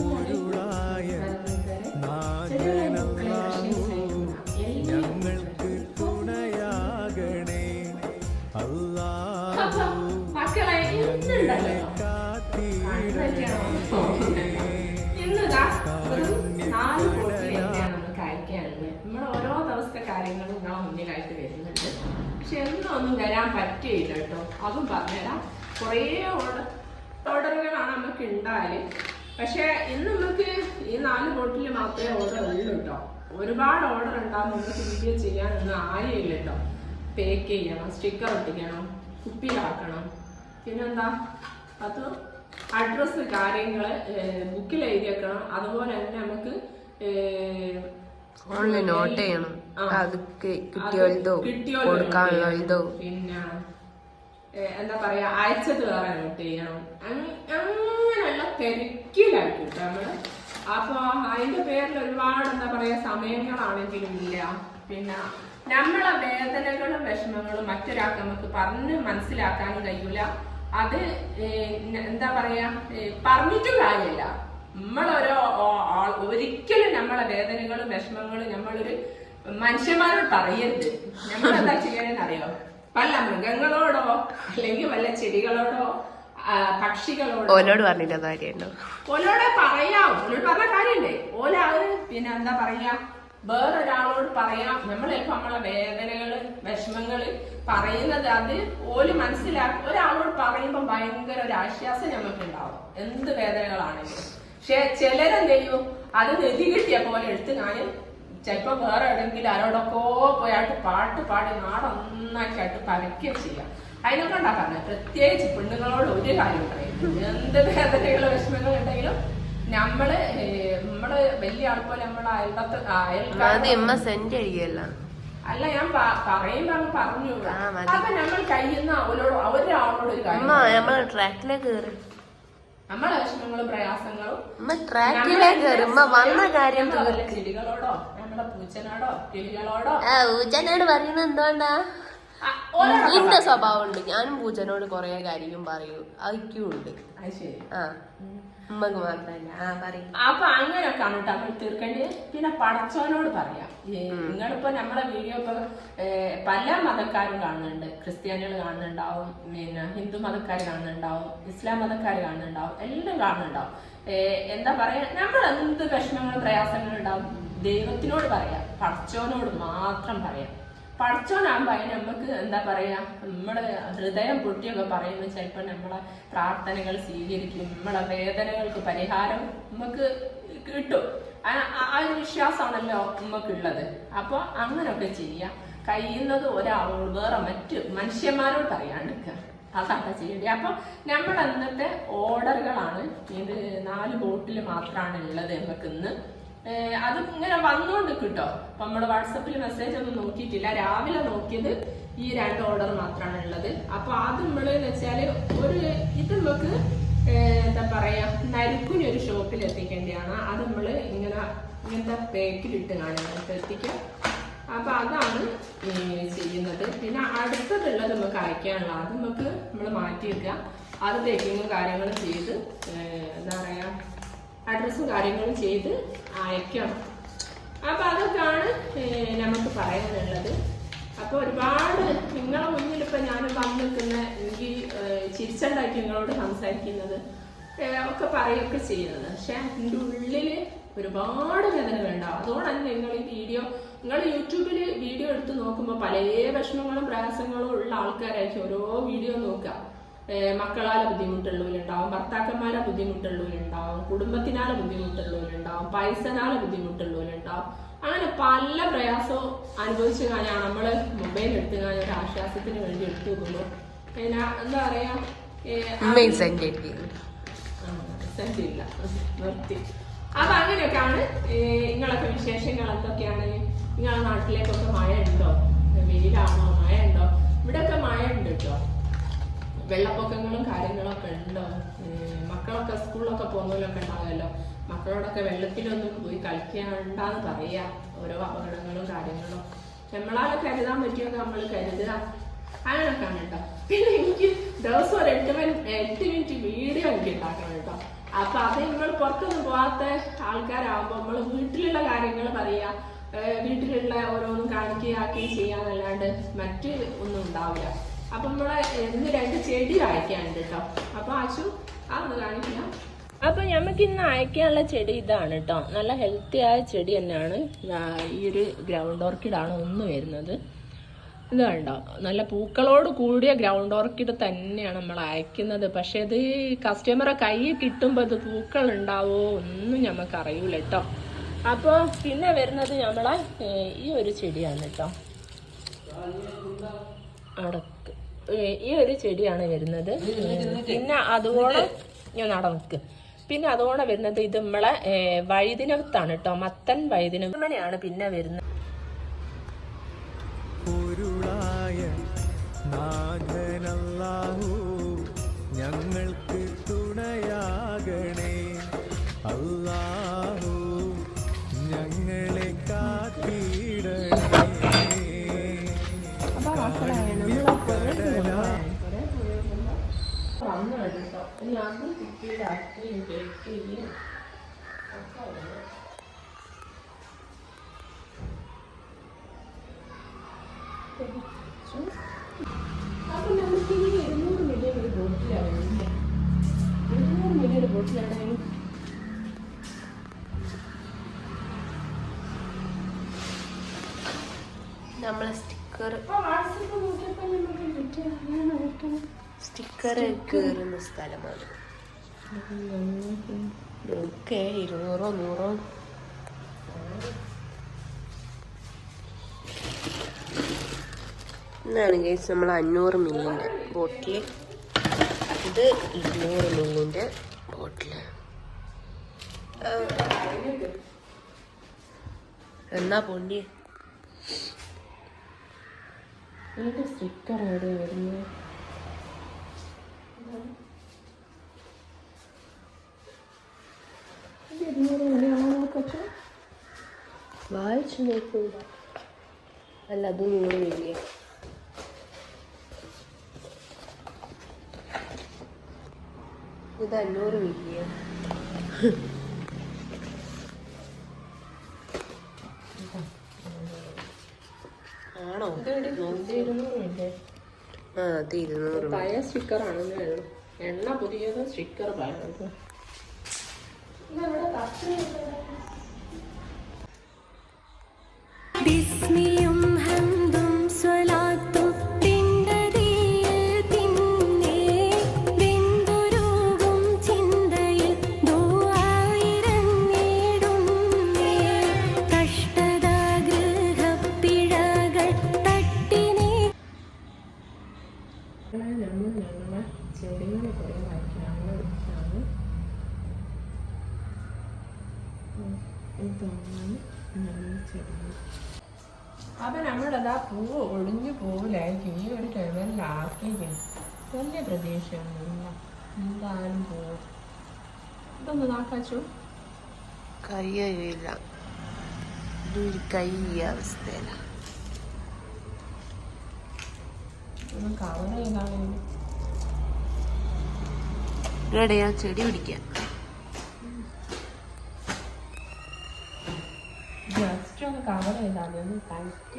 പൊരുളായ നാഥനല്ലാഹു ഞങ്ങൾക്ക് തുണയാകണേ അല്ലാഹു നമുക്ക് അയക്കാനുള്ളത് നമ്മൾ ഓരോ ദിവസത്തെ കാര്യങ്ങളും നിങ്ങളെ മുന്നിലായിട്ട് വരുന്നുണ്ട്. പക്ഷെ വരാൻ പറ്റിയില്ല കേട്ടോ. അതും പറഞ്ഞുതരാം. കുറേ ഓർഡർ ഓർഡറുകളാണ് നമുക്ക് ഉണ്ടായാൽ പക്ഷെ ഇന്ന് നമുക്ക് ഈ നാല് ബോട്ടിൽ മാത്രമേ ഓർഡർ ഉള്ളൂ കേട്ടോ ഒരുപാട് ഓർഡർ ഉണ്ടാകും നമുക്ക് വീഡിയോ ചെയ്യാനൊന്നും ആയില്ല കേട്ടോ പേക്ക് ചെയ്യണം സ്റ്റിക്കർ ഒട്ടിക്കണം കുപ്പിയിലാക്കണം. പിന്നെന്താ? അത് അഡ്രസ്സ് കാര്യങ്ങൾ ബുക്കിൽ എഴുതി വെക്കണം. അതുപോലെ തന്നെ നമുക്ക് ഓൺലൈൻ നോട്ട് ചെയ്യണം. അത് കിട്ടിയോലോ കൊടുക്കാനുള്ളതോ പിന്നെ എന്താ പറയാ അയച്ചത് വേറെ നോട്ട് ചെയ്യണം. അങ്ങനെയുള്ള തിരക്കിലായിരിക്കും കേട്ടോ നമ്മൾ. അപ്പൊ അതിന്റെ പേരിൽ ഒരുപാട് എന്താ പറയാ സമയങ്ങളാണെങ്കിലും ഇല്ല. പിന്നെ നമ്മളെ വേദനകളും വിഷമങ്ങളും മറ്റൊരാൾക്ക് നമുക്ക് പറഞ്ഞ് മനസ്സിലാക്കാനും കഴിയൂല. അത് എന്താ പറയാ പറഞ്ഞിട്ടും കാര്യമില്ല. നമ്മളൊരോ ഒരിക്കലും നമ്മളെ വേദനകളും വിഷമങ്ങളും നമ്മളൊരു മനുഷ്യന്മാരോട് പറയരുത്. നമ്മളെന്താ എന്താ ചെയ്യണമെന്ന് അറിയോ വല്ല മൃഗങ്ങളോടോ അല്ലെങ്കിൽ വല്ല ചെടികളോടോ പക്ഷികളോടോ. ഓലോട് പറഞ്ഞിട്ട് കാര്യമുണ്ടോ? ഓലോട് പറയാം. ഓലോട് പറഞ്ഞ കാര്യണ്ടേ ഓല പിന്നെ എന്താ പറയാ? വേറൊരാളോട് പറയാം. നമ്മളിപ്പോ നമ്മളെ വേദനകൾ വിഷമങ്ങൾ പറയുന്നത് അത് ഓൽ മനസ്സിലാക്കി ഒരാളോട് പറയുമ്പോ ഭയങ്കര ഒരു ആശ്വാസം ഞങ്ങൾക്ക് ഉണ്ടാവും എന്ത് വേദനകളാണെങ്കിലും. പക്ഷെ ചിലരെന്ത് ചെയ്യും അത് നെതി കിട്ടിയ പോലെ എടുത്ത് ഞാൻ ചിലപ്പോ വേറെ എവിടെയെങ്കിലും ആരോടൊക്കെ പോയാട്ട് പാട്ട് പാടി നാടൊന്നാക്കിയായിട്ട് പരക്കുകയും ചെയ്യാം. അതിനൊക്കെ ഉണ്ടാക്കാറുണ്ട് പ്രത്യേകിച്ച് പെണ്ണുങ്ങളോട് ഒരു കാര്യം പറയും എന്ത് വേദനകളോ വിഷമങ്ങളോ ഉണ്ടെങ്കിലും നമ്മൾ നമ്മൾ വലിയ ആൾപ്പോലെ നമ്മളെ അയൽപത്ത് അയൽക്കാർ അല്ല ഞാൻ പറയുമ്പോ അങ്ങ് പറഞ്ഞു. അപ്പൊ നമ്മൾ കഴിയുന്ന അവരോട് ഒരാളോട് ഒരു കാര്യം നമ്മൾ ട്രാക്കിലേക്ക് കയറി നമ്മളെ വിഷമങ്ങളും പ്രയാസങ്ങളും വന്ന കാര്യം ചെടികളോടോ നമ്മളെ പൂച്ചനോടോ കിളികളോടോ. ആ ഊച്ചനോട് പറയുന്നത് എന്തുകൊണ്ടാ? പറയും. സ്വഭാവം ഉണ്ട് ഞാനും പൂജനോട് കൊറേ കാര്യം പറയൂ. ശരി. ആ. ഉമ്മക്ക് മാത്രല്ല. ആ പറയും. അപ്പൊ അങ്ങനെയൊക്കെയാണ് കേട്ടോ നമ്മൾ തീർക്കേണ്ടത്. പിന്നെ പടച്ചോനോട് പറയാം. നിങ്ങളിപ്പോ നമ്മളെ വീഡിയോ ഇപ്പൊ പല മതക്കാരും കാണുന്നുണ്ട്. ക്രിസ്ത്യാനികൾ കാണുന്നുണ്ടാവും. പിന്നെ ഹിന്ദു മതക്കാർ കാണുന്നുണ്ടാവും. ഇസ്ലാം മതക്കാർ കാണുന്നുണ്ടാവും. എല്ലാം കാണുന്നുണ്ടാവും. എന്താ പറയാ? നമ്മൾ എന്ത് വിഷമങ്ങളും പ്രയാസങ്ങളും ഉണ്ടാവും? ദൈവത്തിനോട് പറയാം. പടച്ചോനോട് മാത്രം പറയാം. പഠിച്ചോനാകുമ്പോ അതിന് നമുക്ക് എന്താ പറയാ നമ്മൾ ഹൃദയം പൊട്ടിയൊക്കെ പറയുന്ന ചിലപ്പോൾ നമ്മളെ പ്രാർത്ഥനകൾ സ്വീകരിക്കും നമ്മളെ വേദനകൾക്ക് പരിഹാരം നമുക്ക് കിട്ടും. ആ ഒരു വിശ്വാസമാണല്ലോ നമുക്കുള്ളത് അപ്പോൾ അങ്ങനെയൊക്കെ ചെയ്യാം. കഴിയുന്നത് ഒരാളോട് വേറെ മറ്റ് മനുഷ്യന്മാരോട് പറയാണ്ടിരിക്കുക അതാണ് ചെയ്യേണ്ടത് അപ്പൊ നമ്മൾ അന്നത്തെ ഓർഡറുകളാണ്. ഇത് നാല് ബോട്ടിൽ മാത്രമാണ് ഉള്ളത് നമുക്ക് ഇന്ന്. അത് ഇങ്ങനെ വന്നുകൊണ്ട് കിട്ടോ അപ്പൊ നമ്മുടെ വാട്സപ്പിൽ മെസ്സേജ് ഒന്നും നോക്കിയിട്ടില്ല. രാവിലെ നോക്കിയത് ഈ രണ്ട് ഓർഡർ മാത്രമാണ് ഉള്ളത്. അപ്പൊ അത് നമ്മൾ വെച്ചാൽ ഒരു ഇത് നമുക്ക് എന്താ പറയാ നരുക്കുനി ഒരു ഷോപ്പിൽ എത്തിക്കേണ്ടതാണ്. അത് നമ്മൾ ഇങ്ങനെ ഇങ്ങനത്തെ പേക്കിലിട്ട് കാണുന്നത് എത്തിക്കുക. അപ്പൊ അതാണ് ചെയ്യുന്നത്. പിന്നെ അടുത്തതുള്ളത് നമുക്ക് അയക്കാനുള്ള. അത് നമുക്ക് നമ്മൾ മാറ്റി വെക്കുക. അത് പാക്കിങ്ങും കാര്യങ്ങളും ചെയ്ത് എന്താ പറയാ അഡ്രസ്സും കാര്യങ്ങളും ചെയ്ത് അയക്കണം. അപ്പൊ അതൊക്കെയാണ് നമുക്ക് പറയാനുള്ളത്. അപ്പൊ ഒരുപാട് നിങ്ങളെ മുന്നിൽ ഇപ്പൊ ഞാൻ വന്നു നിൽക്കുന്ന എനിക്ക് ചിരിച്ചുണ്ടാക്കി നിങ്ങളോട് സംസാരിക്കുന്നത് ഒക്കെ പറയുകയൊക്കെ ചെയ്യുന്നത്. പക്ഷെ എന്റെ ഉള്ളിൽ ഒരുപാട് വേദനകളുണ്ടാവും അതുകൊണ്ടാണ് നിങ്ങൾ ഈ വീഡിയോ നിങ്ങൾ യൂട്യൂബിൽ വീഡിയോ എടുത്ത് നോക്കുമ്പോൾ പല വിഷമങ്ങളും പ്രയാസങ്ങളും ഉള്ള ആൾക്കാരായിരിക്കും ഓരോ വീഡിയോ നോക്കുക. മക്കളാലെ ബുദ്ധിമുട്ടുള്ളവരുണ്ടാവും ഭർത്താക്കന്മാരെ ബുദ്ധിമുട്ടുള്ളവരുണ്ടാവും കുടുംബത്തിനാലെ ബുദ്ധിമുട്ടുള്ളവരുണ്ടാവും പൈസനാലെ ബുദ്ധിമുട്ടുള്ളവരുണ്ടാവും. അങ്ങനെ പല പ്രയാസവും അനുഭവിച്ചു കഴിഞ്ഞാൽ നമ്മൾ മൊബൈൽ എടുത്തു കഴിഞ്ഞാൽ ഒരു ആശ്വാസത്തിന് വേണ്ടി എടുത്തു വെക്കുമ്പോൾ പിന്നെ എന്താ പറയാ നിർത്തി. അപ്പൊ അങ്ങനെയൊക്കെയാണ് നിങ്ങളൊക്കെ വിശേഷങ്ങൾ എന്തൊക്കെയാണ്? നിങ്ങളെ നാട്ടിലേക്കൊക്കെ മഴ ഉണ്ടോ വെയിലാണോ? മഴ ഉണ്ടോ ഇവിടെയൊക്കെ മഴ ഉണ്ട് കേട്ടോ. വെള്ളപ്പൊക്കങ്ങളും കാര്യങ്ങളൊക്കെ ഉണ്ടോ? മക്കളൊക്കെ സ്കൂളിലൊക്കെ പോകുന്നവരൊക്കെ ഉണ്ടാവുമല്ലോ. മക്കളോടൊക്കെ വെള്ളത്തിലൊന്നും പോയി കളിക്കാണ്ടാന്ന് പറയാ. ഓരോ അപകടങ്ങളും കാര്യങ്ങളും. നമ്മളാൽ കരുതാൻ പറ്റിയൊക്കെ നമ്മൾ കരുതുക. അങ്ങനെയൊക്കെയാണ് കേട്ടോ. പിന്നെ എനിക്ക് ദിവസം ഒരു എട്ട് മിനിറ്റ് എട്ട് മിനിറ്റ് വീഡിയോ എനിക്ക് ഉണ്ടാക്കണം കേട്ടോ. അപ്പൊ അത് നമ്മൾ പുറത്തൊന്നും പോവാത്ത ആൾക്കാരാകുമ്പോൾ നമ്മൾ വീട്ടിലുള്ള കാര്യങ്ങൾ പറയാ. ഏർ വീട്ടിലുള്ള ഓരോന്നും കാണിക്കുകയാക്കുകയും ചെയ്യാന്നല്ലാണ്ട് മറ്റ് ഒന്നും ഉണ്ടാവില്ല. അപ്പൊ നമ്മളെ ഇന്ന് രണ്ട് ചെടി അയക്കാനുണ്ട് കേട്ടോ അപ്പൊ ആശു ആ ഒന്ന് കാണിക്കാം. അപ്പൊ നമുക്ക് ഇന്ന് അയക്കാനുള്ള ചെടി ഇതാണ് കേട്ടോ നല്ല ഹെൽത്തി ആയ ചെടി തന്നെയാണ്. ഈ ഒരു ഗ്രൗണ്ട് ഓർക്കിഡാണ് ഒന്ന് വരുന്നത്. ഇത് കണ്ടോ? നല്ല പൂക്കളോട് കൂടിയ ഗ്രൗണ്ട് ഓർക്കിഡ് തന്നെയാണ് നമ്മൾ അയക്കുന്നത്. പക്ഷെ ഇത് കസ്റ്റമറെ കയ്യിൽ കിട്ടുമ്പോൾ ഇത് പൂക്കൾ ഉണ്ടാവോ ഒന്നും നമുക്ക് അറിയൂല കേട്ടോ അപ്പോൾ പിന്നെ വരുന്നത് നമ്മളെ ഈ ഒരു ചെടിയാണ് കേട്ടോ ഏ, ഈ ഒരു ചെടിയാണ് വരുന്നത്. പിന്നെ അതുപോലെ ഞാൻ നടക്ക് പിന്നെ അതുപോലെ വരുന്നത് ഇത് നമ്മളെ വഴുതിനകത്താണ് കേട്ടോ. മത്തൻ വഴുതിനകമാണ് പിന്നെ വരുന്നത്. ഒക്കെ. അപ്പൊ നമുക്ക് ഈ ഇരുന്നൂറ് മില്യൺ ഒരു ബോട്ടിലാണ് ഇരുന്നൂറ് മില്യൺ ബോട്ടിലാണ് നമ്മളെ സ്റ്റിക്കർ സ്റ്റിക്കർ കയറുന്ന സ്ഥലമാണ് ഓക്കെ ഇരുന്നൂറോ നൂറോ. ഇന്നാണ് കേസ് നമ്മൾ അഞ്ഞൂറ് മില്ലിന്റെ ബോട്ടിൽ ഇത് ഇരുന്നൂറ് മില്ലിന്റെ ബോട്ടിൽ എന്നാ പൊണ്ടി സ്റ്റിക്കർ എവിടെ വരുന്നത് ഇരുന്നൂറ് മണിയാണോ നോക്കട്ടെ വായിച്ചു നോക്കൂ. അല്ല അത് നൂറ് ഇത് അഞ്ഞൂറ് മില്ലിയ ആണോ? ഇത് ഇരുന്നൂറ് ഇല്ലേ ആ അത് ഇരുന്നൂറ് പഴയ സ്റ്റിക്കർ ആണെന്ന് ഉള്ളൂ എണ്ണ പുതിയത് സ്റ്റിക്കർ പഴയത്. ബിസ്മിയും അപ്പൊ നമ്മളതാ പൂവ് ഒളിഞ്ഞു പോവില്ലായിരിക്കും ഈ ഒരു ലെവലിലാക്കി വലിയ പ്രതീക്ഷയൊന്നുമില്ല എന്തായാലും പോവും. ഇതൊന്ന് നാക്കാച്ചു. കയ്യില്ല ഇതൊരു കൈ അവസ്ഥയില. ഒന്ന് കവർ ചെടി പിടിക്കാം കവർ ചെയ്താൽ മതി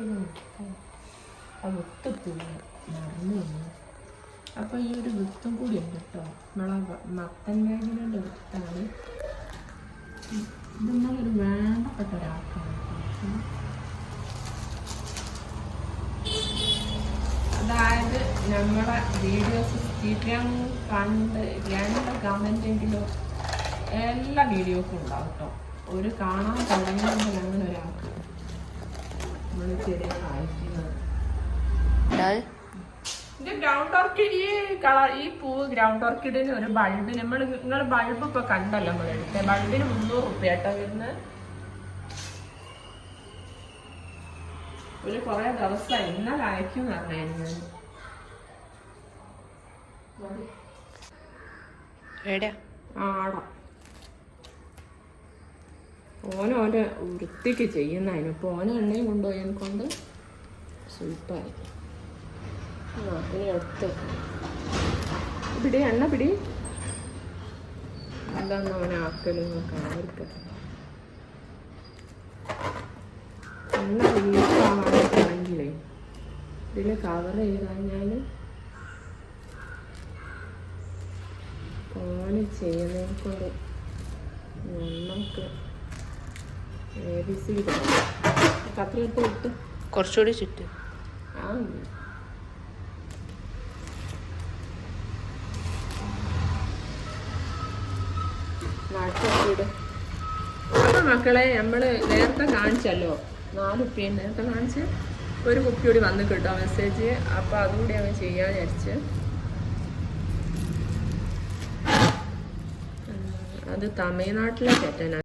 ഒന്ന് നിൽക്കാൻ ആ വിത്ത് അപ്പോൾ ഈ ഒരു വിത്തും കൂടി ഉണ്ട് കേട്ടോ. നമ്മളെ മത്തൻ വേഗനയുടെ വിത്താണ്. ഇത് നമ്മളൊരു വേണ്ടപ്പെട്ട ഒരാൾക്കാണ്. അതായത് വീഡിയോസ് സ്ഥിരം കണ്ട് രണ്ട് കമന്റ് എല്ലാ വീഡിയോസും ഉണ്ടാവും കേട്ടോ. ഒരു കാണാൻ തുടങ്ങുമ്പോൾ അങ്ങനെ ഒരാൾക്ക് നമ്മൾ ചെടികൾ അയക്കുന്നത് ഇത് ഗ്രൗണ്ട് ഓർക്കിഡ് ഈ കളർ ഈ പൂവ് ഗ്രൗണ്ട് ഓർക്കിഡിന് ഒരു ബൾബ് നമ്മൾ നിങ്ങൾ ബൾബ് ഇപ്പൊ കണ്ടല്ലോ നമ്മൾ എടുത്തത് ബൾബിന് മുന്നൂറ് റുപ്യ കേട്ടോ വരുന്നത് ഒരു കുറെ ദിവസമായി ഇന്നലെ അയക്കും പറഞ്ഞായിരുന്നു എവിടെയാ? ആടാ ഓന് ഓന്റെ വൃത്തിക്ക് ചെയ്യുന്നതിന്. ഇപ്പോൾ ഓന എണ്ണയും കൊണ്ടുപോയതിനെ കൊണ്ട് സൂപ്പായി ആ ഇനി പിടി എണ്ണ പിടി. എന്താന്ന് അവനെ ആക്കലും നോക്കാം എണ്ണ വീട്ടാണെങ്കിലേ ഇതിൽ കവർ ചെയ്ത് കഴിഞ്ഞാൽ ഓന് ചെയ്യുന്നതിനെ കൊണ്ട് നമുക്ക് എ കുറച്ചുകൂടി ചുറ്റ്. മക്കളെ നമ്മൾ നേരത്തെ കാണിച്ചല്ലോ. നാല് കുപ്പിയും നേരത്തെ കാണിച്ച് ഒരു കുപ്പി കൂടി വന്ന് കിട്ടോ മെസ്സേജ് അപ്പൊ അതുകൂടി അവൻ ചെയ്യാൻ വിചാരിച്ച്. അത് തമിഴ്നാട്ടിലെ തെറ്റന